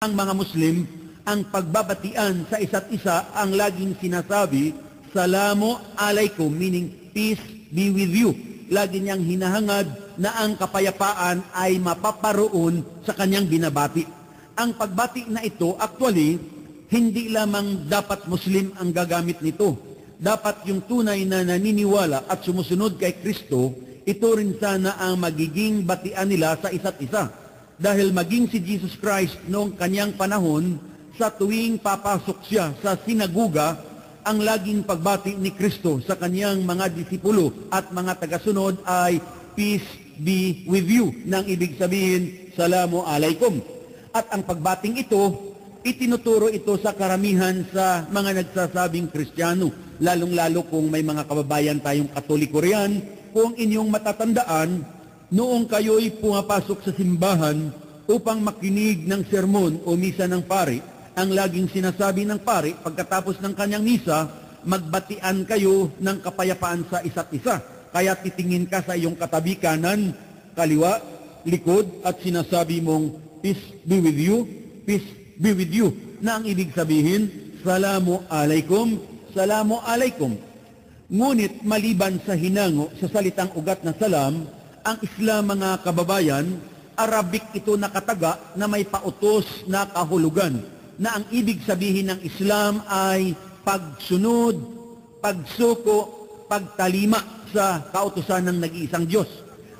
ang mga Muslim, ang pagbabatian sa isa't isa ang laging sinasabi, Salamu alaikum, meaning peace be with you. Lagi niyang hinahangad na ang kapayapaan ay mapaparoon sa kanyang binabati. Ang pagbati na ito, actually, hindi lamang dapat Muslim ang gagamit nito. Dapat yung tunay na naniniwala at sumusunod kay Kristo, ito rin sana ang magiging batian nila sa isa't isa dahil maging si Jesus Christ noong kanyang panahon, sa tuwing papasok siya sa sinaguga, ang laging pagbati ni Kristo sa kanyang mga disipulo at mga tagasunod ay Peace be with you, nang ibig sabihin, Salamu alaikum. At ang pagbating ito, itinuturo ito sa karamihan sa mga nagsasabing Kristiyano, lalong-lalo kung may mga kababayan tayong katoliko riyan, kung inyong matatandaan, noong kayo'y pumapasok sa simbahan upang makinig ng sermon o misa ng pari, ang laging sinasabi ng pari pagkatapos ng kanyang misa, magbatian kayo ng kapayapaan sa isa't isa. Kaya titingin ka sa iyong katabi kanan, kaliwa, likod at sinasabi mong, peace be with you, peace be with you. Na ang ibig sabihin, salamu alaikum, salamu alaikum. Ngunit maliban sa hinango sa salitang ugat na salam, ang Islam mga kababayan, Arabic ito nakataga na may pautos na kahulugan na ang ibig sabihin ng Islam ay pagsunod, pagsuko, pagtalima sa kautusan ng nag-iisang Diyos.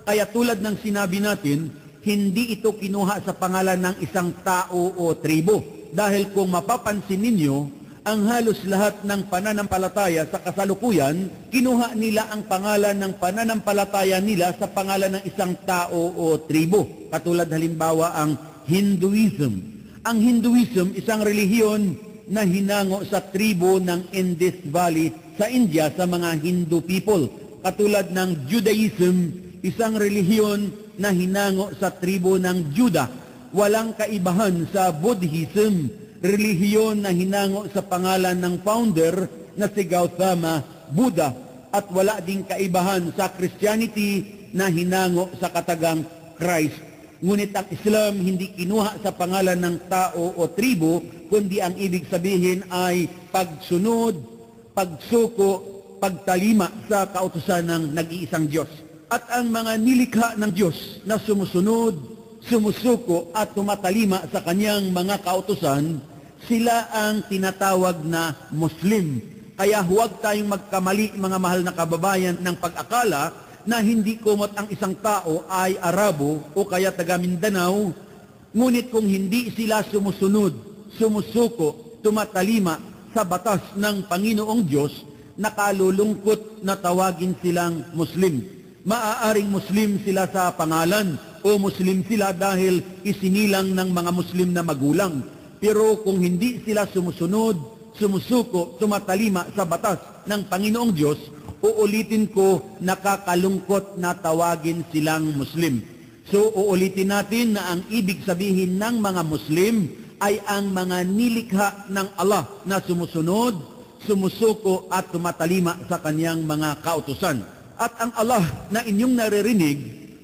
Kaya tulad ng sinabi natin, hindi ito kinuha sa pangalan ng isang tao o tribo. Dahil kung mapapansin ninyo, ang halos lahat ng pananampalataya sa kasalukuyan, kinuha nila ang pangalan ng pananampalataya nila sa pangalan ng isang tao o tribo. Katulad halimbawa ang Hinduism. Ang Hinduism, isang relihiyon na hinango sa tribo ng Indus Valley sa India sa mga Hindu people. Katulad ng Judaism, isang relihiyon na hinango sa tribo ng Juda. Walang kaibahan sa Buddhism, relihiyon na hinango sa pangalan ng founder na si Gautama Buddha at wala ding kaibahan sa Christianity na hinango sa katagang Christ. Ngunit ang Islam hindi kinuha sa pangalan ng tao o tribo, kundi ang ibig sabihin ay pagsunod, pagsuko, pagtalima sa kautusan ng nag-iisang Diyos. At ang mga nilikha ng Diyos na sumusunod, sumusuko at tumatalima sa kanyang mga kautusan, sila ang tinatawag na Muslim. Kaya huwag tayong magkamali mga mahal na kababayan ng pag-akala na hindi kumot ang isang tao ay Arabo o kaya taga Mindanao, ngunit kung hindi sila sumusunod, sumusuko, tumatalima sa batas ng Panginoong Diyos, nakalulungkot na tawagin silang Muslim. Maaaring Muslim sila sa pangalan o Muslim sila dahil isinilang ng mga Muslim na magulang. Pero kung hindi sila sumusunod, sumusuko, tumatalima sa batas ng Panginoong Diyos, uulitin ko, nakakalungkot na tawagin silang Muslim. So, uulitin natin na ang ibig sabihin ng mga Muslim ay ang mga nilikha ng Allah na sumusunod, sumusuko at tumatalima sa kanyang mga kautusan. At ang Allah na inyong naririnig,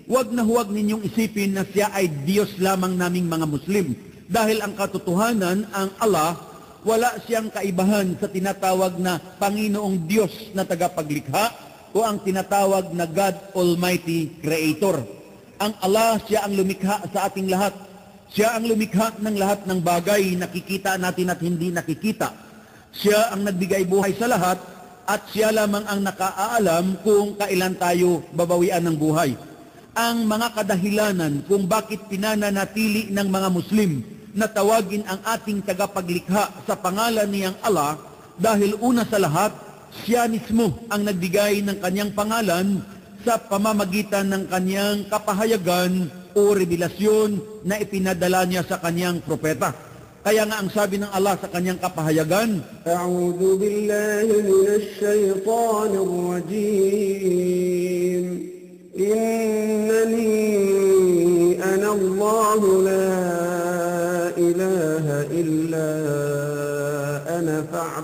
huwag na huwag ninyong isipin na siya ay Diyos lamang naming mga Muslim. Dahil ang katotohanan, ang Allah, wala siyang kaibahan sa tinatawag na Panginoong Diyos na tagapaglikha o ang tinatawag na God Almighty Creator. Ang Allah, siya ang lumikha sa ating lahat. Siya ang lumikha ng lahat ng bagay nakikita natin at hindi nakikita. Siya ang nagbigay buhay sa lahat at siya lamang ang nakaalam kung kailan tayo babawian ng buhay. Ang mga kadahilanan kung bakit pinananatili ng mga Muslim na tawagin ang ating tagapaglikha sa pangalan niyang Allah dahil una sa lahat, siya mismo ang nagbigay ng kanyang pangalan sa pamamagitan ng kanyang kapahayagan o revelasyon na ipinadala niya sa kanyang propeta. Kaya nga ang sabi ng Allah sa kanyang kapahayagan, A'udhu billahi minash shaitanir rajim. Innani ana la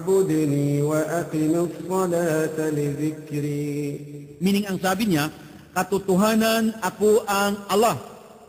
wa'budni wa aqimus salata li dhikri. Meaning ang sabi niya, katotohanan ako ang Allah,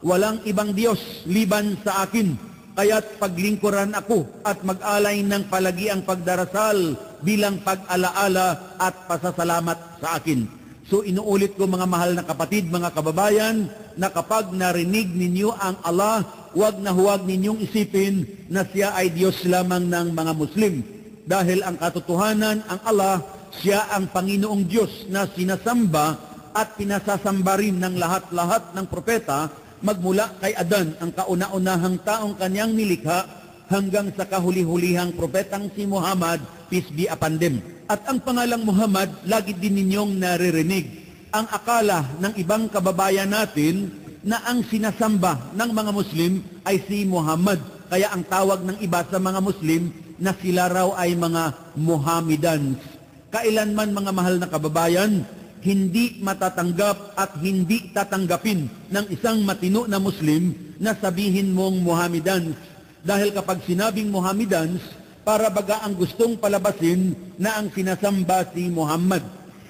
walang ibang Diyos liban sa akin. Kaya't paglingkuran ako at mag-alay ng palagi ang pagdarasal bilang pag-alaala at pasasalamat sa akin. So inuulit ko mga mahal na kapatid, mga kababayan, na kapag narinig ninyo ang Allah, huwag na huwag ninyong isipin na siya ay Diyos lamang ng mga Muslim dahil ang katotohanan, ang Allah, siya ang Panginoong Diyos na sinasamba at pinasasamba rin ng lahat-lahat ng propeta magmula kay Adan, ang kauna-unahang taong kanyang nilikha, hanggang sa kahuli-hulihang propetang si Muhammad, peace be upon them. At ang pangalang Muhammad, lagi din ninyong naririnig. Ang akala ng ibang kababayan natin na ang sinasamba ng mga Muslim ay si Muhammad. Kaya ang tawag ng iba sa mga Muslim na sila raw ay mga Mohammedans. Kailanman mga mahal na kababayan, hindi matatanggap at hindi tatanggapin ng isang matino na Muslim na sabihin mong Mohammedans. Dahil kapag sinabing Mohammedans, para baga ang gustong palabasin na ang sinasamba si Muhammad.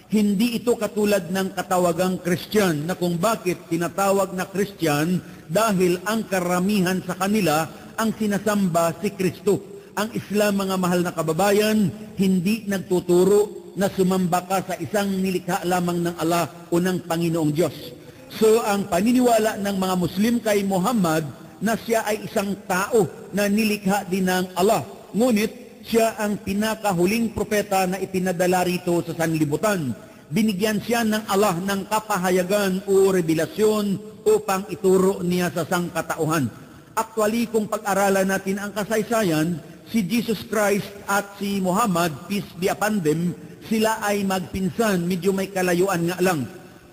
Hindi ito katulad ng katawagang Christian na kung bakit tinatawag na Christian dahil ang karamihan sa kanila ang sinasamba si Kristo. Ang Islam, mga mahal na kababayan, hindi nagtuturo na sumamba ka sa isang nilikha lamang ng Allah o ng Panginoong Diyos. So ang paniniwala ng mga Muslim kay Muhammad na siya ay isang tao na nilikha din ng Allah. Ngunit siya ang pinakahuling propeta na ipinadala rito sa sanlibutan. Binigyan siya ng Allah ng kapahayagan o revelasyon upang ituro niya sa sangkatauhan. Actually, kung pag-aralan natin ang kasaysayan, si Jesus Christ at si Muhammad, peace be upon them, sila ay magpinsan, medyo may kalayuan nga lang.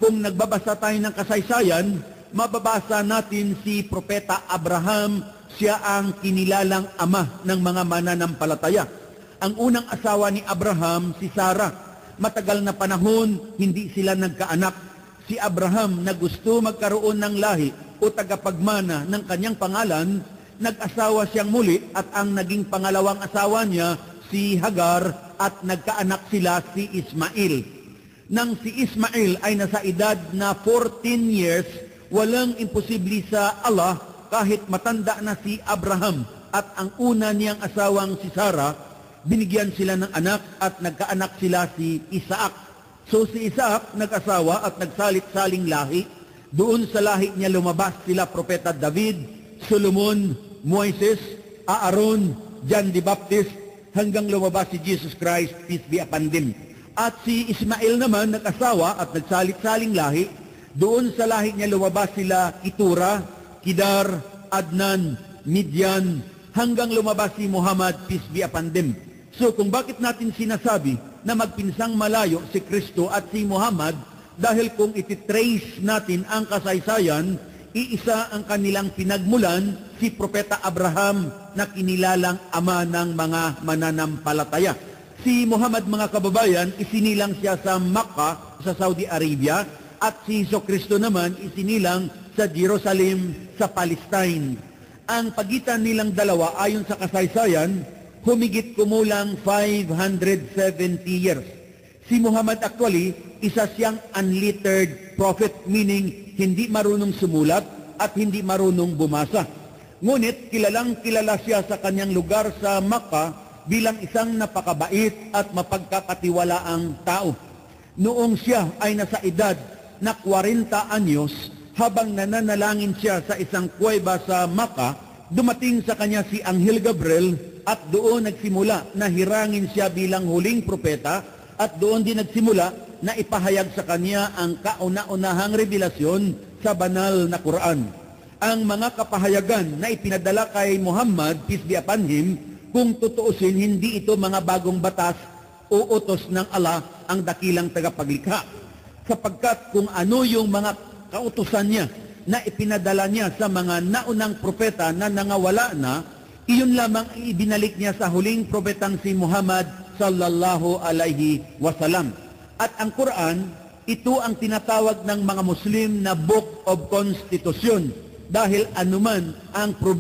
Kung nagbabasa tayo ng kasaysayan, mababasa natin si Propeta Abraham, siya ang kinilalang ama ng mga mananampalataya. Ang unang asawa ni Abraham, si Sarah. Matagal na panahon, hindi sila nagkaanak. Si Abraham na gusto magkaroon ng lahi o tagapagmana ng kanyang pangalan, nag-asawa siyang muli at ang naging pangalawang asawa niya, si Hagar, at nagkaanak sila si Ismail. Nang si Ismail ay nasa edad na 14 years, walang imposible sa Allah kahit matanda na si Abraham at ang una niyang asawang si Sarah, binigyan sila ng anak at nagkaanak sila si Isaac. So si Isaac nag-asawa at nagsalit-saling lahi. Doon sa lahi niya lumabas sila Propeta David, Solomon, Moises, Aaron, John the Baptist, hanggang lumabas si Jesus Christ, peace be upon them. At si Ismael naman nag-asawa at nagsalit-saling lahi. Doon sa lahi niya lumabas sila Itura, Kidar, Adnan, Midian, hanggang lumabas si Muhammad, peace be upon them. So kung bakit natin sinasabi na magpinsang malayo si Kristo at si Muhammad, dahil kung ititrace natin ang kasaysayan, iisa ang kanilang pinagmulan, si Propeta Abraham na kinilalang ama ng mga mananampalataya. Si Muhammad mga kababayan, isinilang siya sa Makkah, sa Saudi Arabia, at si Iso Kristo naman isinilang sa Jerusalem, sa Palestine. Ang pagitan nilang dalawa ayon sa kasaysayan, humigit kumulang 570 years. Si Muhammad actually, isa siyang unlettered prophet, meaning hindi marunong sumulat at hindi marunong bumasa. Ngunit kilalang kilala siya sa kanyang lugar sa Makkah bilang isang napakabait at mapagkakatiwalaang tao. Noong siya ay nasa edad na 40 anyos, habang nananalangin siya sa isang kuweba sa Makkah, dumating sa kanya si Anghel Gabriel at doon nagsimula na hirangin siya bilang huling propeta at doon din nagsimula na ipahayag sa kanya ang kauna-unahang revelasyon sa banal na Quran. Ang mga kapahayagan na ipinadala kay Muhammad, peace be upon him, kung tutuusin, hindi ito mga bagong batas o utos ng Allah ang dakilang tagapaglikha. Sapagkat kung ano yung mga kautusan niya na ipinadala niya sa mga naunang propeta na nangawala na, iyon lamang ibinalik niya sa huling propetang si Muhammad sallallahu alaihi wasallam. At ang Quran, ito ang tinatawag ng mga Muslim na Book of Constitution. Dahil anuman ang problema